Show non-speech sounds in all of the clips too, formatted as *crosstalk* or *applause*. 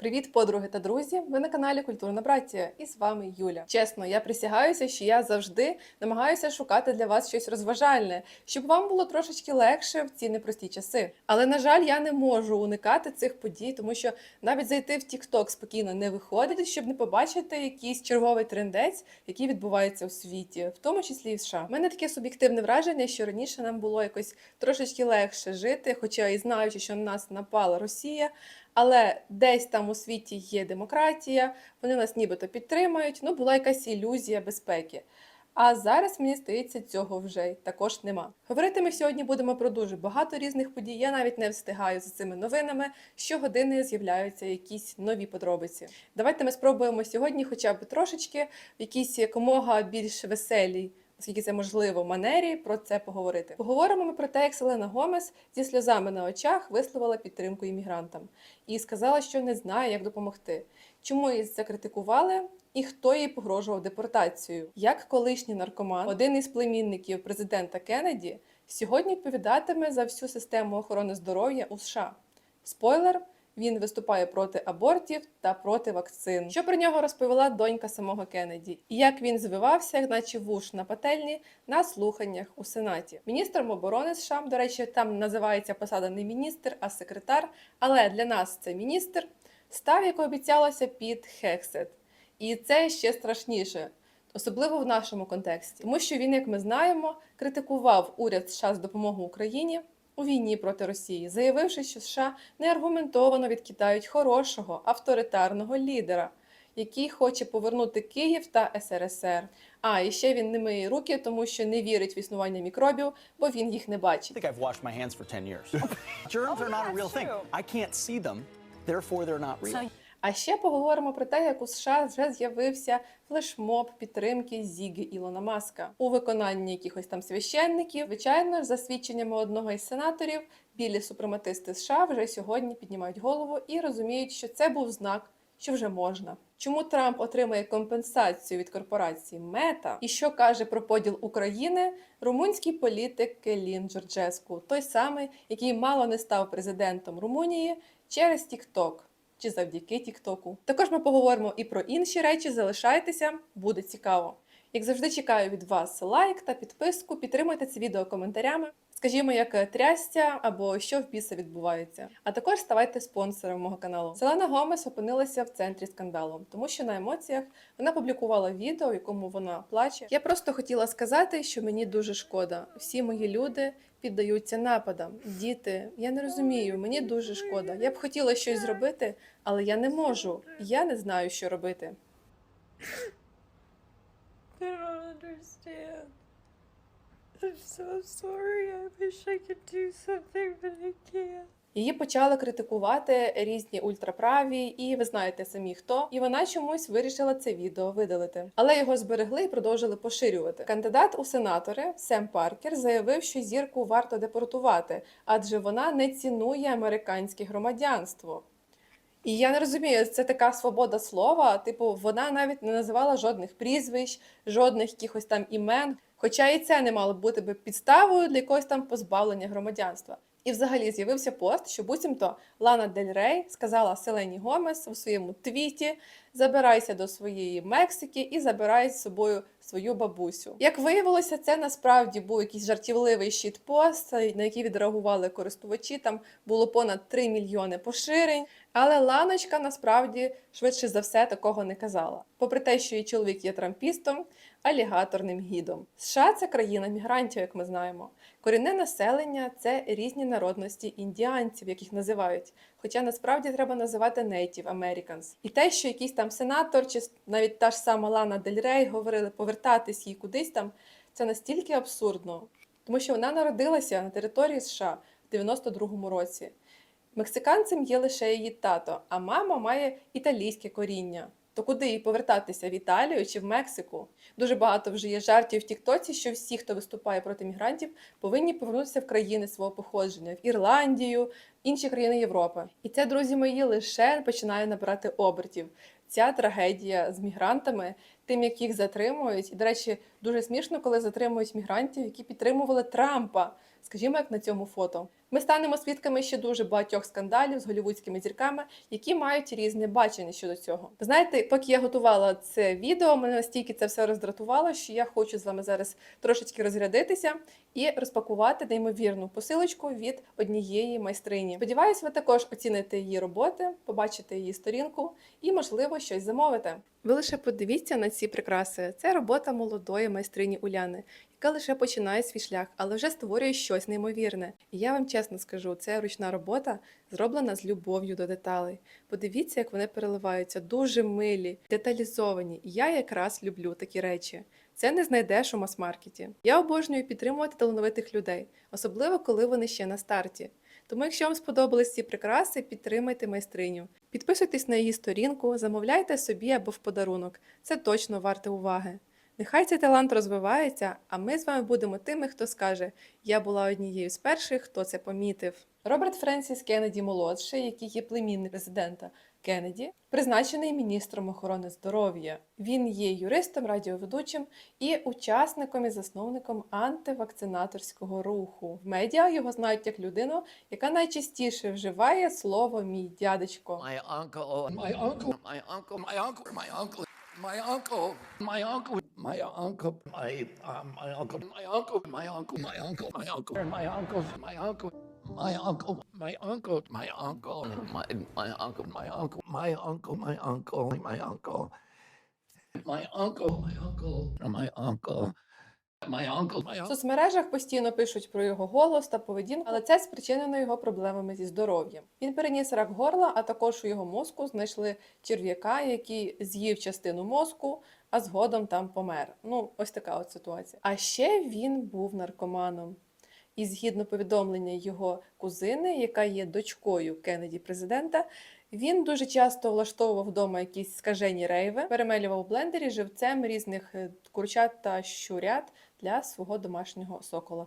Привіт, подруги та друзі! Ви на каналі Культурна Браття і з вами Юля. Чесно, я присягаюся, що я завжди намагаюся шукати для вас щось розважальне, щоб вам було трошечки легше в ці непрості часи. Але на жаль, я не можу уникати цих подій, тому що навіть зайти в TikTok спокійно не виходить, щоб не побачити якийсь черговий трендець, який відбувається у світі, в тому числі і в США. У мене таке суб'єктивне враження, що раніше нам було якось трошечки легше жити, хоча і знаючи, що на нас напала Росія. Але десь там у світі є демократія, вони нас нібито підтримують. Ну, була якась ілюзія безпеки. А зараз мені здається, цього вже також нема. Говорити ми сьогодні будемо про дуже багато різних подій. Я навіть не встигаю за цими новинами. Щогодини з'являються якісь нові подробиці. Давайте ми спробуємо сьогодні, хоча б трошечки, в якійсь якомога більш веселій Оскільки це можливо манері про це поговорити. Поговоримо ми про те, як Селена Гомес зі сльозами на очах висловила підтримку іммігрантам і сказала, що не знає, як допомогти. Чому її закритикували і хто їй погрожував депортацією? Як колишній наркоман, один із племінників президента Кеннеді, сьогодні відповідатиме за всю систему охорони здоров'я у США? Спойлер. Він виступає проти абортів та проти вакцин. Що про нього розповіла донька самого Кеннеді, і як він звивався, наче вуш на пательні, на слуханнях у сенаті. Міністром оборони США, до речі, там називається посада не міністр, а секретар. Але для нас це міністр став, як обіцялося, під Хексет. І це ще страшніше. Особливо в нашому контексті, тому що він, як ми знаємо, критикував уряд США з допомогою Україні у війні проти Росії, заявивши, що США неаргументовано відкидають хорошого авторитарного лідера, який хоче повернути Київ та СРСР. А і ще він не миє руки, тому що не вірить в існування мікробів, бо він їх не бачить. think I've washed my hands for 10 years. *laughs* Germs are not a real thing. I can't see them, therefore they're not real. А ще поговоримо про те, як у США вже з'явився флешмоб підтримки Зіги Ілона Маска у виконанні якихось там священників. Звичайно ж, за свідченнями одного із сенаторів, білі супрематисти США вже сьогодні піднімають голову і розуміють, що це був знак, що вже можна. Чому Трамп отримає компенсацію від корпорації Мета? І що каже про поділ України румунський політик Келін Джорджеску, той самий, який мало не став президентом Румунії через TikTok чи завдяки Тіктоку. Також ми поговоримо і про інші речі. Залишайтеся, буде цікаво. Як завжди, чекаю від вас лайк та підписку. Підтримуйте це відео коментарями. Скажімо, як трястя або що в біса відбувається. А також ставайте спонсором мого каналу. Селена Гомес опинилася в центрі скандалу, тому що на емоціях вона публікувала відео, в якому вона плаче. Я просто хотіла сказати, що мені дуже шкода. Всі мої люди піддаються нападам. Діти, я не розумію, мені дуже шкода. Я б хотіла щось зробити, але я не можу. Я не знаю, що робити. I don't understand. I'm so sorry. I wish I could do something, but I can't. Її почали критикувати різні ультраправі, і ви знаєте самі хто. І вона чомусь вирішила це відео видалити, але його зберегли і продовжили поширювати. Кандидат у сенатори Сем Паркер заявив, що зірку варто депортувати, адже вона не цінує американське громадянство. І я не розумію, це така свобода слова. Типу, вона навіть не називала жодних прізвищ, жодних якихось там імен. Хоча і це не мало бути би підставою для якогось там позбавлення громадянства. І взагалі з'явився пост, що буцімто Лана Дель Рей сказала Селені Гомес у своєму твіті: забирайся до своєї Мексики і забирай з собою свою бабусю. Як виявилося, це насправді був якийсь жартівливий щит-пост, на який відреагували користувачі. Там було понад 3 мільйони поширень. Але Ланочка насправді швидше за все такого не казала. Попри те, що її чоловік є трампістом, алігаторним гідом. США це країна мігрантів, як ми знаємо. Корінне населення це різні народності індіанців, яких називають. Хоча насправді треба називати Native Americans. І те, що якийсь там сенатор, чи навіть та ж сама Лана Дель Рей говорили повертатись їй кудись там, це настільки абсурдно, тому що вона народилася на території США в 92-му році. Мексиканцем є лише її тато, а мама має італійське коріння. То куди їй повертатися в Італію чи в Мексику? Дуже багато вже є жартів в Тіктоці, що всі, хто виступає проти мігрантів, повинні повернутися в країни свого походження, в Ірландію, інші країни Європи. І це, друзі мої, лише починає набирати обертів. Ця трагедія з мігрантами, тим, як їх затримують, і, до речі, дуже смішно, коли затримують мігрантів, які підтримували Трампа. Скажімо, як на цьому фото. Ми станемо свідками ще дуже багатьох скандалів з голівудськими зірками, які мають різне бачення щодо цього. Ви знаєте, поки я готувала це відео, мене настільки це все роздратувало, що я хочу з вами зараз трошечки розрядитися і розпакувати неймовірну посилочку від однієї майстрині. Сподіваюсь, ви також оціните її роботи, побачите її сторінку і, можливо, щось замовите. Ви лише подивіться на ці прикраси. Це робота молодої майстрині Уляни, яка лише починає свій шлях, але вже створює щось неймовірне. І я вам чесно скажу, це ручна робота зроблена з любов'ю до деталей. Подивіться, як вони переливаються, дуже милі, деталізовані. Я якраз люблю такі речі. Це не знайдеш у мас-маркеті. Я обожнюю підтримувати талановитих людей, особливо коли вони ще на старті. Тому, якщо вам сподобались ці прикраси, підтримайте майстриню. Підписуйтесь на її сторінку, замовляйте собі або в подарунок. Це точно варте уваги. Нехай цей талант розвивається, а ми з вами будемо тими, хто скаже: Я була однією з перших, хто це помітив. Роберт Френсіс Кеннеді молодший, який є племінник президента Кеннеді, призначений міністром охорони здоров'я. Він є юристом, радіоведучим і учасником і засновником антивакцинаторського руху. В медіа його знають як людину, яка найчастіше вживає слово мій дядечко. My uncle, my uncle, my uncle, my uncle, my uncle, my uncle, my uncle, my uncle, my um, my uncle, my uncle, my uncle, my uncle, my uncle, my uncle, my uncle, my uncle, my uncle, my uncle, my my uncle, my uncle, my uncle, my uncle, my uncle, my uncle, my uncle, my uncle, my uncle, В соцмережах постійно пишуть про його голос та поведінку, але це спричинено його проблемами зі здоров'ям. Він переніс рак горла, а також у його мозку знайшли черв'яка, який з'їв частину мозку, а згодом там помер. Ну, ось така от ситуація. А ще він був наркоманом. І згідно повідомлення його кузини, яка є дочкою Кеннеді президента, він дуже часто влаштовував вдома якісь скажені рейви, перемелював у блендері живцем різних е, курчат та щурят для свого домашнього сокола.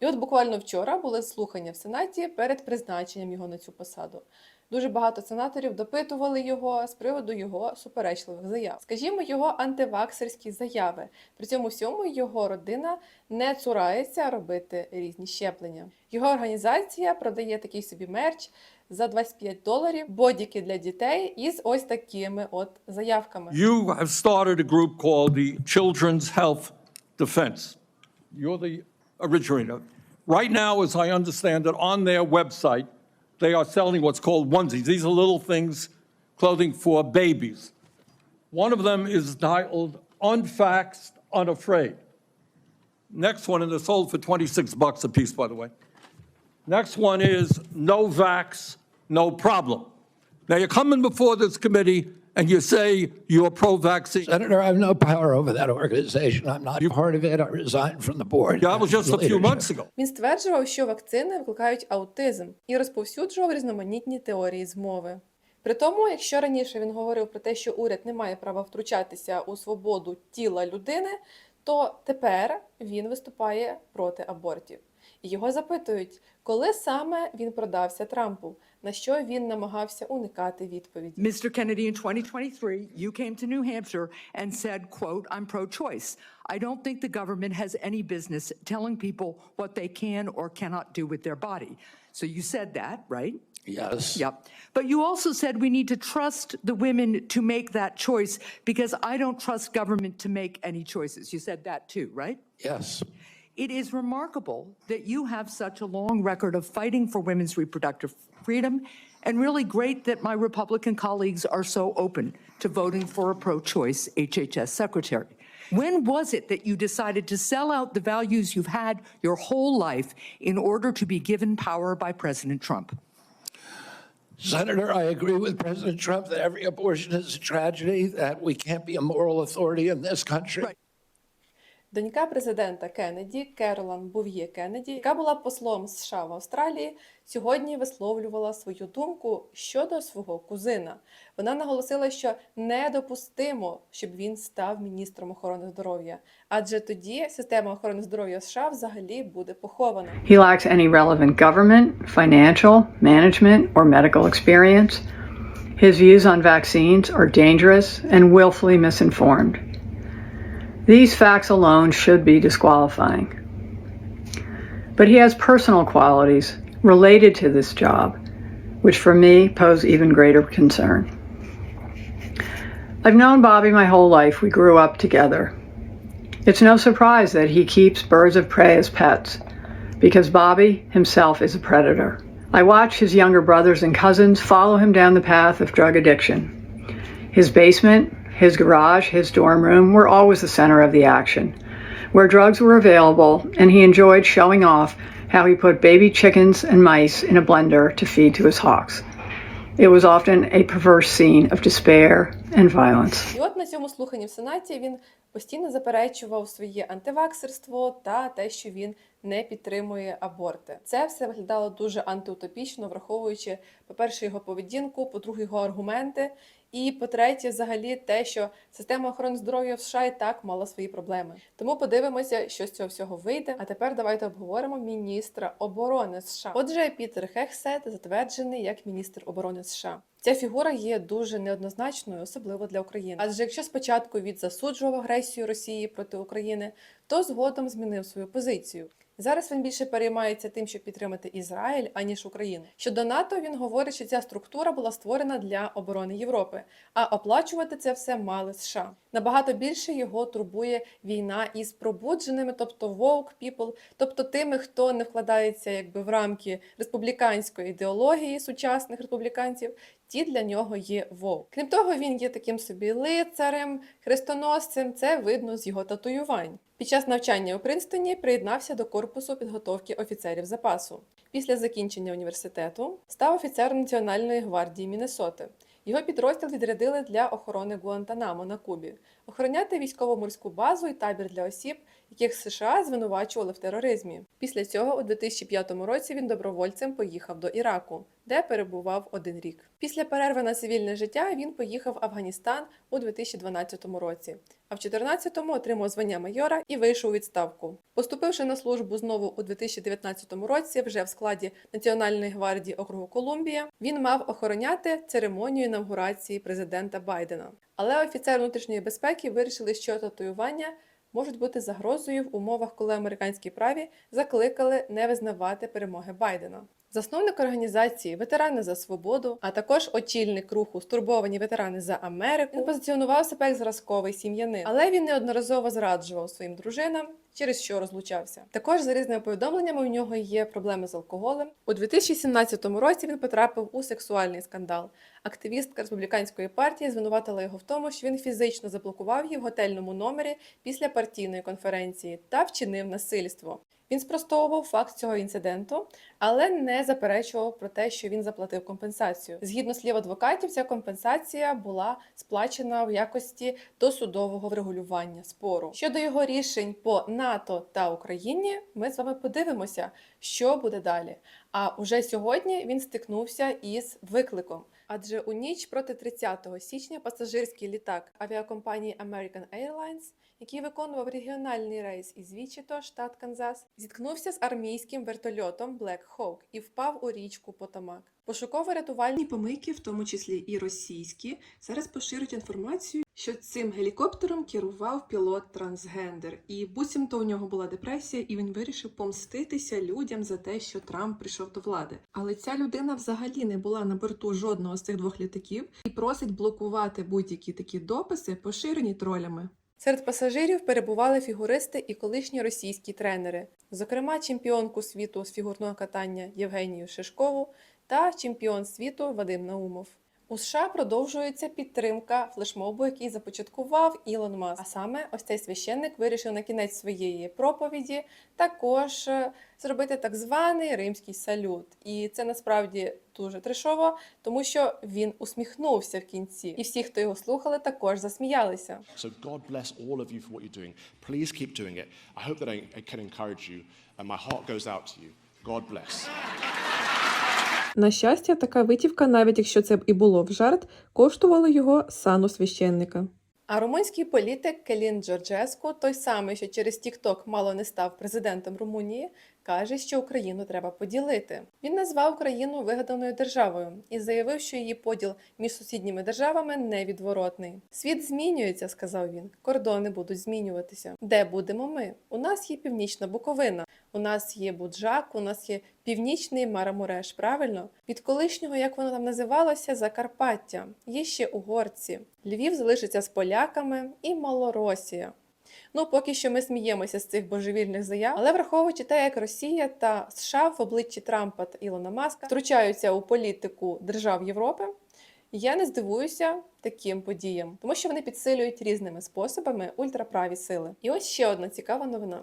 І от буквально вчора були слухання в Сенаті перед призначенням його на цю посаду. Дуже багато сенаторів допитували його з приводу його суперечливих заяв. Скажімо, його антиваксерські заяви. При цьому всьому його родина не цурається робити різні щеплення. Його організація продає такий собі мерч за 25 доларів, бодіки для дітей із ось такими от заявками. You have started a group called the Children's Health Defense. You're the originator. Right now, as I understand it, on their website, they are selling what's called onesies. These are little things, clothing for babies. One of them is titled Unfaxed, Unafraid. Next one, and they're sold for 26 bucks a piece, by the way. Next one is no vax, no problem. Now, you're coming before this committee and you say you're pro-vaccine. Senator, I have no power over that organization. I'm not part of it. I resigned from the board. That was just a few months ago. Він стверджував, що вакцини викликають аутизм і розповсюджував різноманітні теорії змови. При тому, якщо раніше він говорив про те, що уряд не має права втручатися у свободу тіла людини, то тепер він виступає проти абортів. І його запитують, коли саме він продався Трампу, на що він намагався уникати відповіді. Mr. Kennedy, in 2023, you came to New Hampshire and said, quote, I'm pro-choice. I don't think the government has any business telling people what they can or cannot do with their body. So you said that, right? Yes. Yep. But you also said we need to trust the women to make that choice because I don't trust government to make any choices. You said that too, right? Yes. It is remarkable that you have such a long record of fighting for women's reproductive freedom, and really great that my Republican colleagues are so open to voting for a pro choice HHS secretary. When was it that you decided to sell out the values you've had your whole life in order to be given power by President Trump? Senator, I agree with President Trump that every abortion is a tragedy, that we can't be a moral authority in this country. Right. Донька президента Кеннеді Керолан Був'є Кеннеді, яка була послом США в Австралії, сьогодні висловлювала свою думку щодо свого кузина. Вона наголосила, що недопустимо, щоб він став міністром охорони здоров'я, адже тоді система охорони здоров'я США взагалі буде похована. He lacks any relevant government, financial, management, or medical experience. His views on vaccines are dangerous and willfully misinformed. These facts alone should be disqualifying. But he has personal qualities related to this job, which for me pose even greater concern. I've known Bobby my whole life. We grew up together. It's no surprise that he keeps birds of prey as pets, because Bobby himself is a predator. I watch his younger brothers and cousins follow him down the path of drug addiction. His basement, his garage, his dorm room were always the center of the action, where drugs were available, and he enjoyed showing off how he put baby chickens and mice in a blender to feed to his hawks. It was often a perverse scene of despair and violence. І от на цьому слуханні в Сенаті він постійно заперечував своє антиваксерство та те, що він не підтримує аборти. Це все виглядало дуже антиутопічно, враховуючи, по-перше, його поведінку, по-друге, його аргументи. І по-третє, взагалі, те, що система охорони здоров'я в США і так мала свої проблеми. Тому подивимося, що з цього всього вийде. А тепер давайте обговоримо міністра оборони США. Отже, Пітер Хехсет затверджений як міністр оборони США. Ця фігура є дуже неоднозначною, особливо для України. Адже якщо спочатку він засуджував агресію Росії проти України, то згодом змінив свою позицію. Зараз він більше переймається тим, щоб підтримати Ізраїль, аніж Україну. Щодо НАТО, він говорить, що ця структура була створена для оборони Європи, а оплачувати це все мали США. Набагато більше його турбує війна із пробудженими, тобто woke people, тобто тими, хто не вкладається якби в рамки республіканської ідеології сучасних республіканців. Ті для нього є вовк. Крім того, він є таким собі лицарем, хрестоносцем. Це видно з його татуювань. Під час навчання у Принстоні приєднався до корпусу підготовки офіцерів запасу. Після закінчення університету став офіцером Національної гвардії Міннесоти. Його підрозділ відрядили для охорони Гуантанамо на Кубі, охороняти військово-морську базу і табір для осіб, яких США звинувачували в тероризмі. Після цього, у 2005 році, він добровольцем поїхав до Іраку, де перебував один рік. Після перерви на цивільне життя він поїхав в Афганістан у 2012 році, а в 2014-му отримав звання майора і вийшов у відставку. Поступивши на службу знову у 2019 році, вже в складі Національної гвардії округу Колумбія, він мав охороняти церемонію інавгурації президента Байдена. Але офіцер внутрішньої безпеки вирішили, що татуювання можуть бути загрозою в умовах, коли американські праві закликали не визнавати перемоги Байдена. Засновник організації Ветерани за свободу, а також очільник руху Стурбовані ветерани за Америку, він позиціонував себе як зразковий сім'янин, але він неодноразово зраджував своїм дружинам, через що розлучався. Також за різними повідомленнями у нього є проблеми з алкоголем. У 2017 році він потрапив у сексуальний скандал. Активістка республіканської партії звинуватила його в тому, що він фізично заблокував її в готельному номері після партійної конференції та вчинив насильство. Він спростовував факт цього інциденту, але не заперечував про те, що він заплатив компенсацію. Згідно слів адвокатів, ця компенсація була сплачена в якості досудового врегулювання спору. Щодо його рішень по НАТО та Україні, ми з вами подивимося, що буде далі. А уже сьогодні він стикнувся із викликом. Адже у ніч проти 30 січня пасажирський літак авіакомпанії American Airlines, який виконував регіональний рейс із Вічіто, штат Канзас, зіткнувся з армійським вертольотом Black Hawk і впав у річку Потамак. Пошуково-рятувальні помийки, в тому числі і російські, зараз поширюють інформацію, що цим гелікоптером керував пілот трансгендер, і буцімто у нього була депресія, і він вирішив помститися людям за те, що Трамп прийшов до влади. Але ця людина взагалі не була на борту жодного з цих двох літаків і просить блокувати будь-які такі дописи, поширені тролями. Серед пасажирів перебували фігуристи і колишні російські тренери, зокрема чемпіонку світу з фігурного катання Євгенію Шишкову та чемпіон світу Вадим Наумов. У США продовжується підтримка флешмобу, який започаткував Ілон Маск. А саме ось цей священник вирішив на кінець своєї проповіді також е, зробити так званий римський салют. І це насправді дуже трешово, тому що він усміхнувся в кінці, і всі, хто його слухали, також засміялися. So God bless all of you for what you're doing. Please keep doing it. I hope that I, can encourage you, and my heart goes out to you. God bless. На щастя, така витівка, навіть якщо це б і було в жарт, коштувала його сану священника. А румунський політик Келін Джорджеску, той самий, що через Тікток мало не став президентом Румунії, каже, що Україну треба поділити. Він назвав Україну вигаданою державою і заявив, що її поділ між сусідніми державами невідворотний. Світ змінюється, сказав він. Кордони будуть змінюватися. Де будемо ми? У нас є північна Буковина. У нас є Буджак, у нас є Північний Марамуреш, правильно? Від колишнього, як воно там називалося, Закарпаття. Є ще угорці. Львів залишиться з поляками і Малоросія. Ну, поки що ми сміємося з цих божевільних заяв, але враховуючи те, як Росія та США в обличчі Трампа та Ілона Маска втручаються у політику держав Європи, я не здивуюся таким подіям, тому що вони підсилюють різними способами ультраправі сили. І ось ще одна цікава новина.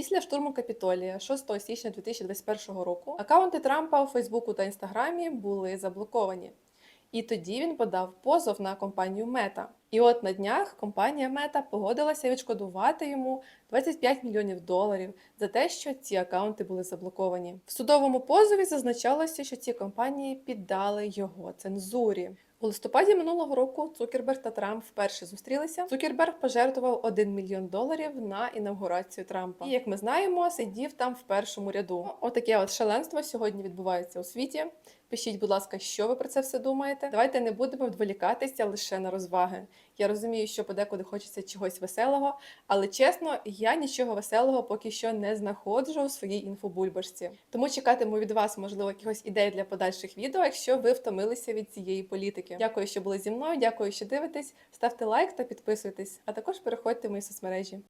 Після штурму Капітолія 6 січня 2021 року акаунти Трампа у Фейсбуку та Інстаграмі були заблоковані. І тоді він подав позов на компанію Мета. І от на днях компанія Мета погодилася відшкодувати йому 25 мільйонів доларів за те, що ці акаунти були заблоковані. В судовому позові зазначалося, що ці компанії піддали його цензурі. У листопаді минулого року Цукерберг та Трамп вперше зустрілися. Цукерберг пожертвував 1 мільйон доларів на інавгурацію Трампа. І як ми знаємо, сидів там в першому ряду. Отаке от шаленство сьогодні відбувається у світі. Пишіть, будь ласка, що ви про це все думаєте. Давайте не будемо відволікатися лише на розваги. Я розумію, що подекуди хочеться чогось веселого, але чесно, я нічого веселого поки що не знаходжу у своїй інфобульбашці. Тому чекатиму від вас, можливо, якихось ідей для подальших відео, якщо ви втомилися від цієї політики. Дякую, що були зі мною. Дякую, що дивитесь. Ставте лайк та підписуйтесь, а також переходьте в мої соцмережі.